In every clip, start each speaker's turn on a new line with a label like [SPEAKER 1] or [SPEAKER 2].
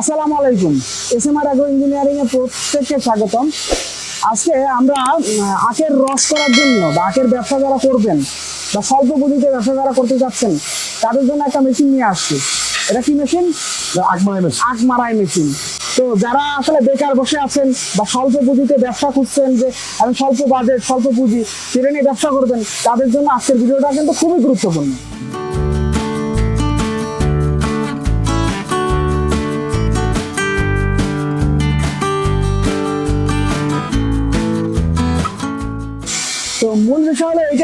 [SPEAKER 1] আসসালামু আলাইকুম। S M R agro engineering এ প্রত্যেককে স্বাগতম। আজকে আমরা আখের রস করার জন্য বা আখের ব্যবসা যারা করবেন বা স্বল্প পুঁজিতে ব্যবসা যারা করতে যাচ্ছেন তাদের জন্য একটা মেশিন নিয়ে আসছি। এটা কি মেশিন আখ মারাই মেশিন তো যারা আসলে বেকার বসে আছেন বা স্বল্প পুঁজিতে ব্যবসা খুঁজছেন যে আমি স্বল্প বাজেট স্বল্প পুঁজি সেটা নিয়ে ব্যবসা করবেন তাদের জন্য আজকের ভিডিওটা কিন্তু খুবই গুরুত্বপূর্ণ।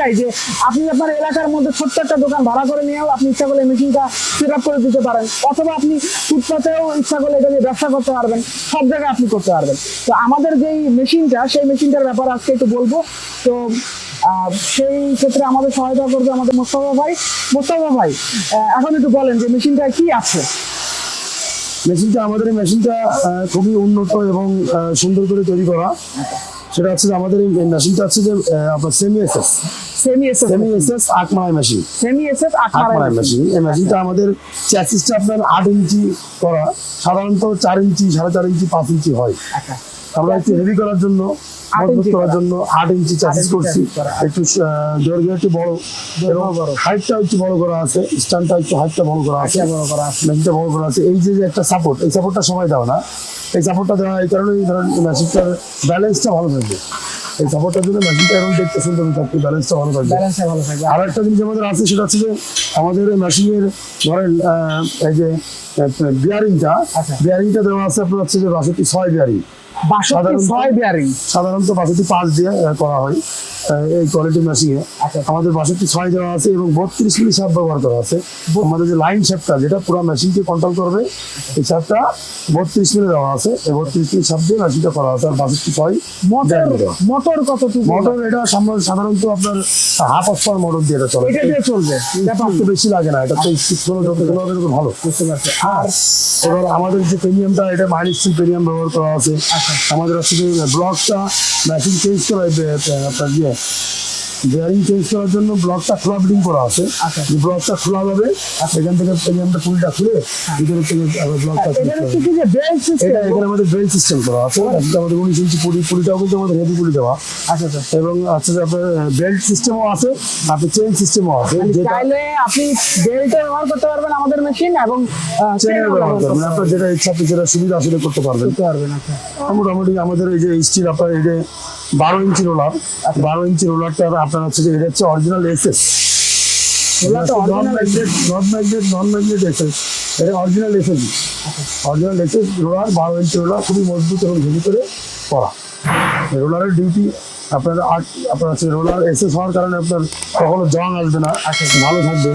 [SPEAKER 1] এটাই যে আপনি আপনার এলাকার মধ্যে ছোট্ট একটা দোকান ভাড়া করে নিয়েও আপনি ইচ্ছা করলে মেশিনটা সেট আপ করে দিতে পারেন। অথবা আপনি ফুটপাতেও ইচ্ছা করলে এটা নিয়ে ব্যবসা করতে পারবেন, সব জায়গায় আপনি করতে পারবেন। তো আমাদের যেই মেশিনটা, সেই মেশিনটার ব্যাপারে আজকে একটু বলব। তো সেই ক্ষেত্রে আমাদের সহায়তা করবে আমাদের মোস্তফা ভাই। মোস্তফা ভাই এখন একটু বলেন যে মেশিনটা কি আছে?
[SPEAKER 2] মেশিনটা, আমাদের মেশিনটা খুবই উন্নত এবং সুন্দর করে তৈরি করা। সেটা হচ্ছে যে আমাদের এই মেশিনটা হচ্ছে যে আপনার semi SS
[SPEAKER 1] semi SS
[SPEAKER 2] semi SS আটমায় machine
[SPEAKER 1] semi SS আট
[SPEAKER 2] মেশিন এই মেশিনটা আমাদের চ্যাসিসটা আপনার আট ইঞ্চি করা। সাধারণত চার ইঞ্চি সাড়ে চার ইঞ্চি পাঁচ ইঞ্চি হয়।
[SPEAKER 1] আচ্ছা।
[SPEAKER 2] আমরা একটু হেভি করার জন্য
[SPEAKER 1] আট
[SPEAKER 2] মজবুত
[SPEAKER 1] ইঞ্চি
[SPEAKER 2] করার জন্য আট ইঞ্চি
[SPEAKER 1] ইঞ্চি
[SPEAKER 2] করছি। একটু দৈর্ঘ্য একটু বড়। এবং হাইটটা একটু বড় করা আছে স্ট্যান্ডটা একটু হাইটটা বড় করা আছে।
[SPEAKER 1] আচ্ছা, বড় করা আছে।
[SPEAKER 2] মেশিনটা বড় করা আছে। এই যে একটা সাপোর্ট এই সাপোর্টটা সবাই দেওয়া না। এই সাপোর্টটা দেওয়া এই কারণে ধরেন মেশিনটার ব্যালেন্সটা ভালো থাকবে। এই সাপোর্টটার জন্য মেশিনটা এখন দেখতে সুন্দর থাকবে ব্যালেন্সটা ভালো থাকবে।
[SPEAKER 1] ব্যালেন্সটা ভালো থাকবে।
[SPEAKER 2] আর একটা জিনিস আমাদের আছে সেটা হচ্ছে যে আমাদের মেশিনের ধরেন এই যে বিয়ারিংটা
[SPEAKER 1] আচ্ছা।
[SPEAKER 2] বিয়ারিংটা দেওয়া আছে আপনার হচ্ছে যে বাষট্টি ছয় বিয়ারিং সাধারণত- বাষট্টি পাঁচ দিয়ে করা হয় এই কোয়ালিটি মেশিনে
[SPEAKER 1] আচ্ছা।
[SPEAKER 2] আমাদের বাষট্টি ছয় দেওয়া আছে এবং বত্রিশ মিলি সাপ ব্যবহার করা আছে। আমাদের যে লাইন শেপটা যেটা পুরো মেশিনকে কন্ট্রোল করবে এই সাপটা বত্রিশ মিলি দেওয়া আছে। এই বত্রিশ মিলি সাপ দিয়ে মেশিনটা করা আছে আর বাষট্টি ছয়
[SPEAKER 1] মোটর
[SPEAKER 2] guarantee
[SPEAKER 1] মোটর
[SPEAKER 2] এটা সাধারণত আপনার হাফ অস্পার মোটর দিয়ে এটা চলে।
[SPEAKER 1] এটা দিয়ে চলবে।
[SPEAKER 2] ব্যাপার তো বেশি লাগে না এটা তো যত ভালো।
[SPEAKER 1] বুঝতে পারছি।
[SPEAKER 2] আর এবার আমাদের যে প্রিমিয়ামটা এটা মাইনাস থ্রি প্রিমিয়াম ব্যবহার করা আছে। আমাদের হচ্ছে ব্লকটা মেশিন চেঞ্জ করা আপনার ইয়ে বেয়ারিং চেঞ্জ করার জন্য ব্লকটা খোলা বিডিং করা আছে।
[SPEAKER 1] আচ্ছা।
[SPEAKER 2] ব্লকটা খোলা যাবে এখান থেকে ফুলটা খুলে ভিতরে থেকে ব্লকটা
[SPEAKER 1] সিস্টেম
[SPEAKER 2] এটা এখানে আমাদের ড্রেল সিস্টেম করা আছে। এটা আমাদের উনিশ ইঞ্চি পুলি পুলিটাও কিন্তু আমাদের হেভি পুলি দেওয়া।
[SPEAKER 1] আচ্ছা আচ্ছা।
[SPEAKER 2] এবং হচ্ছে যে আপনার বেল্ট সিস্টেমও আছে আপনি চেন সিস্টেমও আছে। যেটা
[SPEAKER 1] চাইলে আপনি বেল্টে ব্যবহার করতে পারবেন আমাদের মেশিন এবং
[SPEAKER 2] চেনের ব্যবহার করবেন। আপনার যেটা ইচ্ছা আপনি যেটা সুবিধা আসলে করতে পারবেন।
[SPEAKER 1] করতে পারবেন আচ্ছা।
[SPEAKER 2] মোটামুটি আমাদের এই যে স্টিল আপনার এই যে বারো ইঞ্চি রোলার। বারো ইঞ্চি রোলারটা আপনার হচ্ছে এটা হচ্ছে original SS non
[SPEAKER 1] original
[SPEAKER 2] magnet non magnet non magnet SS এটা original SS original SS roller বারো ইঞ্চি রোলার খুবই মজবুত এবং হেভি করে করা। রোলারের ডিউটি আপনার আট আপনার হচ্ছে রোলার এসএস হওয়ার কারণে আপনার কখনো জং আসবে না ভালো থাকবে।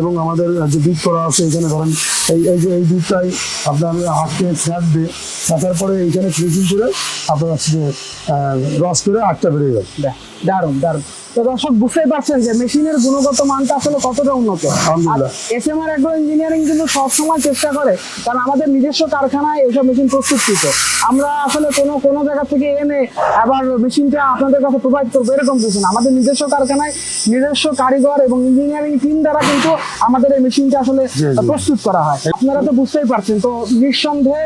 [SPEAKER 2] এবং আমাদের যে বিট করা আছে এখানে ধরেন এই এই যে এই বিটটাই আপনার হাতকে ছাঁচবে ছাঁচার পরে এইখানে ফিনিশিং করে আপনার হচ্ছে যে রস করে আটটা বেরিয়ে যাবে।
[SPEAKER 1] দারুণ দারুণ। তো দর্শক বুঝতেই পারছেন যে মেশিনের গুণগত মানটা আসলে কতটা উন্নত। S M R agro engineering কিন্তু সবসময় চেষ্টা করে কারণ আমাদের নিজস্ব কারখানায় এইসব মেশিন প্রস্তুতকৃত। আমরা আসলে কোনো কোনো জায়গা থেকে এনে আবার মেশিনটা আপনাদের কাছে প্রোভাইড করব এরকম কিছু না। আমাদের নিজস্ব কারখানায় নিজস্ব কারিগর এবং ইঞ্জিনিয়ারিং টিম দ্বারা কিন্তু আমাদের এই মেশিনটা আসলে। প্রস্তুত করা হয়। আপনারা তো বুঝতেই পারছেন তো নিঃসন্দেহে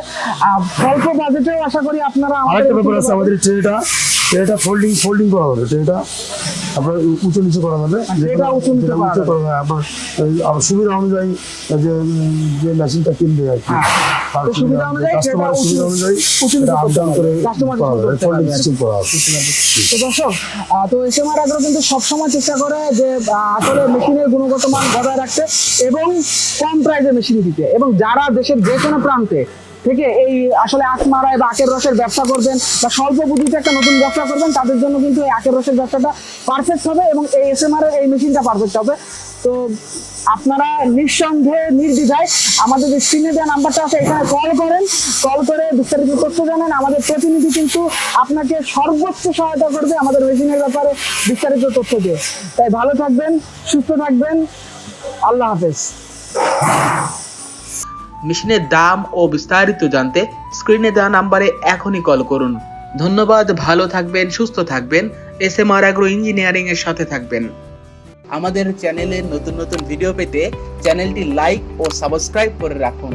[SPEAKER 1] অল্প বাজেটে বাজেটেও আশা করি আপনারা আমাদের
[SPEAKER 2] ব্যাপার আছে আমাদের ট্রেটা ট্রেটা ফোল্ডিং ফোল্ডিং করা যাবে ট্রেটা আপনার উঁচু নিচু করা যাবে
[SPEAKER 1] উঁচু নিচু
[SPEAKER 2] যেটা
[SPEAKER 1] করা
[SPEAKER 2] উঁচু
[SPEAKER 1] যাবে।
[SPEAKER 2] করা আপনার সুবিধা অনুযায়ী যে যে মেশিনটা কিনবে আর কি।
[SPEAKER 1] সুবিধা অনুযায়ী
[SPEAKER 2] কাস্টমার
[SPEAKER 1] ট্রেটা
[SPEAKER 2] সুবিধা অনুযায়ী এটা আপ ডাউন
[SPEAKER 1] হবে।
[SPEAKER 2] করে ফোল্ডিং। সিস্টেম আছে
[SPEAKER 1] তো দর্শক তো এসএমআর আগ্রহ কিন্তু সবসময় চেষ্টা করে যে আসলে মেশিনের গুণগত মান বজায় রাখতে এবং কম প্রাইসে মেশিন দিতে। এবং যারা দেশের যে কোনো প্রান্তে থেকে এই আসলে আখ মারায় বা আখের রসের ব্যবসা করবেন বা স্বল্প পুঁজিতে একটা নতুন ব্যবসা করবেন, তাদের জন্য কিন্তু এই আখের রসের ব্যবসাটা পারফেক্ট হবে এবং এই এর এই মেশিনটা পারফেক্ট হবে। তো আপনারা নিঃসন্দেহে, নির্দ্বিধায় আমাদের যে স্ক্রিনে দেওয়া নাম্বারটা আছে, এখানে কল করেন। কল করে বিস্তারিত তথ্য জানেন। আমাদের প্রতিনিধি কিন্তু আপনাকে সর্বোচ্চ সহায়তা করবে আমাদের মেশিনের ব্যাপারে বিস্তারিত তথ্য দিয়ে। তাই ভালো থাকবেন, সুস্থ থাকবেন। আল্লাহ হাফেজ।
[SPEAKER 3] মেশিনের দাম ও বিস্তারিত জানতে স্ক্রিনে দেওয়া নাম্বারে এখনই কল করুন। ধন্যবাদ, ভালো থাকবেন, সুস্থ থাকবেন। S M R agro engineering এর সাথে থাকবেন। আমাদের চ্যানেলে নতুন নতুন ভিডিও পেতে চ্যানেলটি লাইক ও সাবস্ক্রাইব করে রাখুন।